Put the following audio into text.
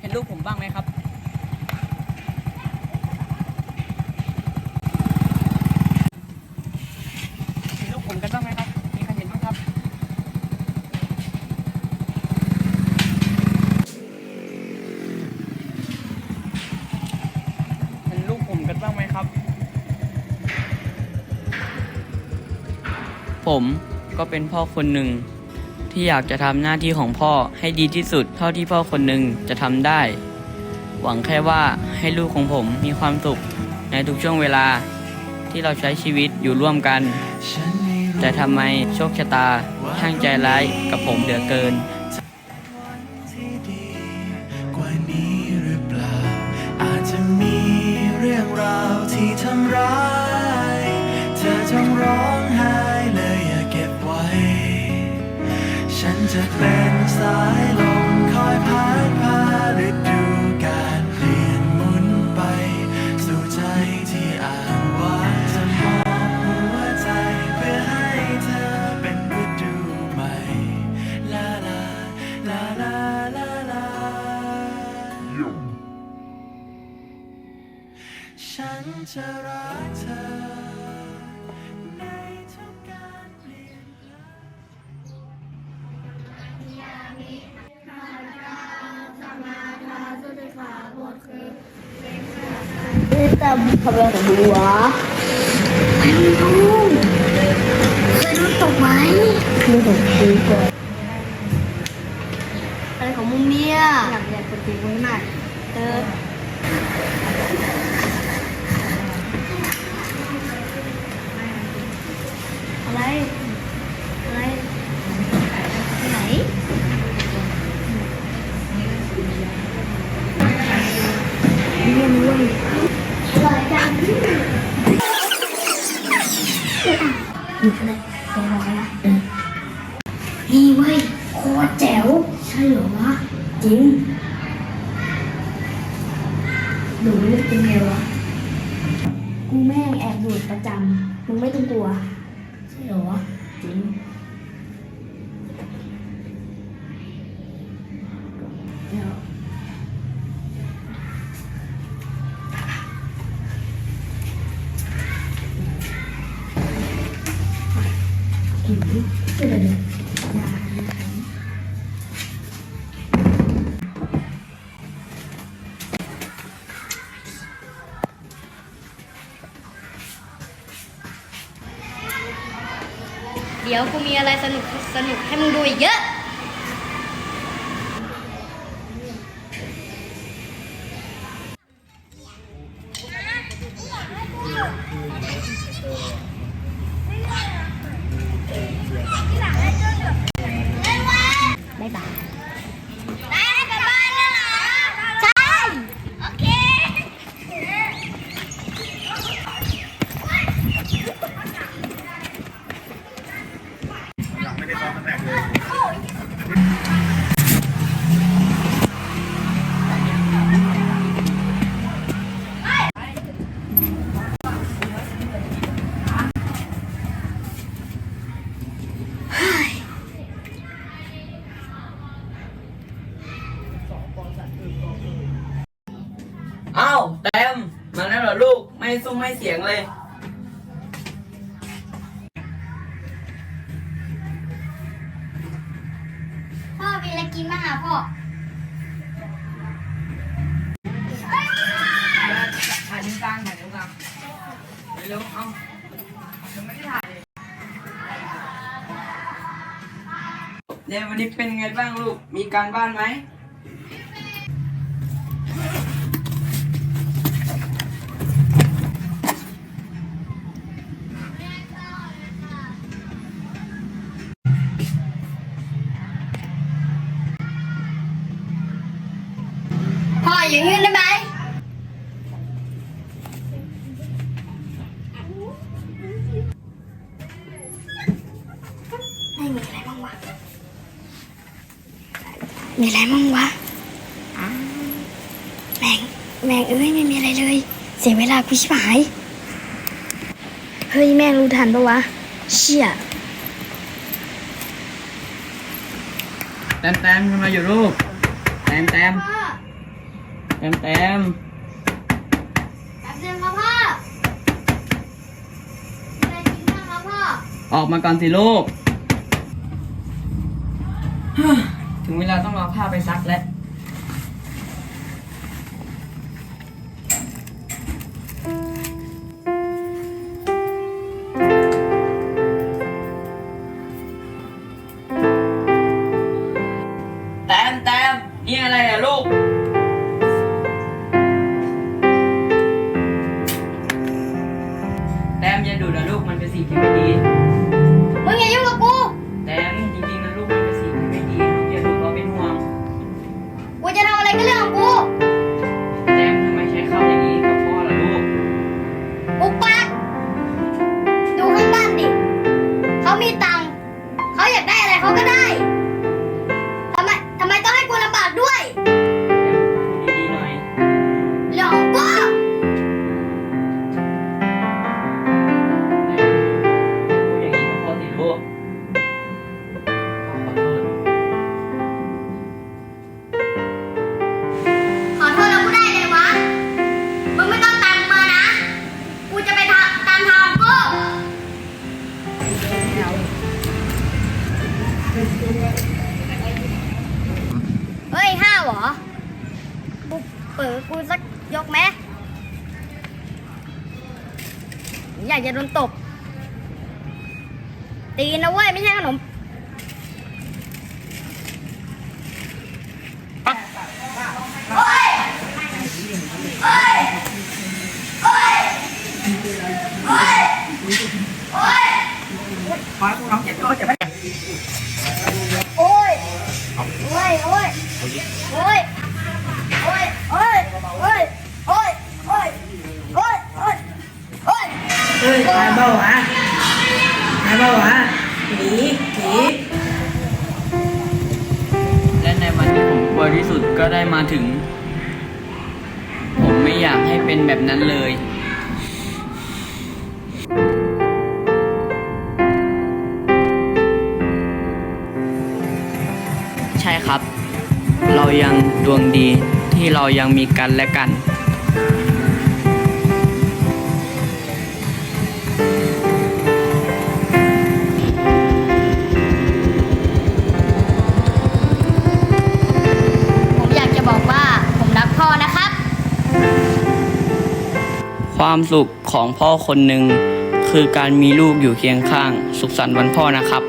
เห็นลูกผมบ้างไหมครับเห็นลูกผมกันบ้างไหมครับมีใครเห็นบ้างครับ เห็นลูกผมกันบ้างไหมครับ ผมก็เป็นพ่อคนหนึ่ง ที่อยากจะทำหน้าที่ของพ่อให้ดีที่สุดเท่าที่พ่อคนหนึ่งจะทำได้ หวังแค่ว่าให้ลูกของผมมีความสุขในทุกช่วงเวลาที่เราใช้ชีวิตอยู่ร่วมกัน แต่ทำไมโชคชะตาช่างใจร้ายกับผมเหลือเกิน จะเป็นสายลมคอยพัดพาฤดูการเปลี่ยนหมุนไป สู่ใจที่อ่างว่างจะมอบหัวใจเพื่อให้เธอเป็นฤดูใหม่ลาลาลาลาลาลาฉันจะรักเธอ แต่ทำไมของดูวะไม่รู้เคยรู้ตกไหมไม่ตกดูก่อนอะไรของมึงเนี่ยอยากอยากเป็นจริงมึงหน่อยเอออะไรอะไรไหนเรียนด้ยอร่อยจังอยู่ เลยแกบอกนะนี่เว้ยโคตรแจ๋วใช่เหรอวะจริงดูเลือกเป็นไงวะกูแม่งแอบดูดประจำมึงไม่ต้องกลัว ใช่เหรอวะจริง ดี๋ยวกูมีอะไรสนุกสนุกให้มึงดูอีกเยอะ ไม่ซุ้มไม่เสียงเลย พ่อมีอะไรกินบ้างอะพ่อถ่ายนิ้วกลางถ่ายนิ้วกลางเร็วๆเอายังไม่ได้ถ่ายเลยเดี๋ยววันนี้เป็นไงบ้างลูก มีการบ้านไหม พ่ออย่างนี้ได้ไหมไม่มีอะไรบ้างวะ มีอะไรบ้างวะอ้าวแม่งแม่งเอ้ยไม่มีอะไรเลย เสียเวลากูชิบหาย เฮ้ยแม่งรู้ทันปะวะ เชี่ยแต้มแต้มทำไมอยู่ลูกแต้มแต้ม แต้มแต้มแป๊บนึงครับพ่ออะไรกินบ้างครับพ่อออกมาก่อนสิลูก ถึงเวลาต้องเอาผ้าไปซักแล้ว ยกไหมอยากจะโดนตบตีนนะเว้ย ไม่ใช่ขนมโายเบาวะตายเบาวะหนีหนีและในวันที่ผมกลัวที่สุดก็ได้มาถึง ผมไม่อยากให้เป็นแบบนั้นเลยใช่ครับ เรายังดวงดีที่เรายังมีกันและกัน ความสุขของพ่อคนหนึ่งคือการมีลูกอยู่เคียงข้าง สุขสันต์วันพ่อนะครับ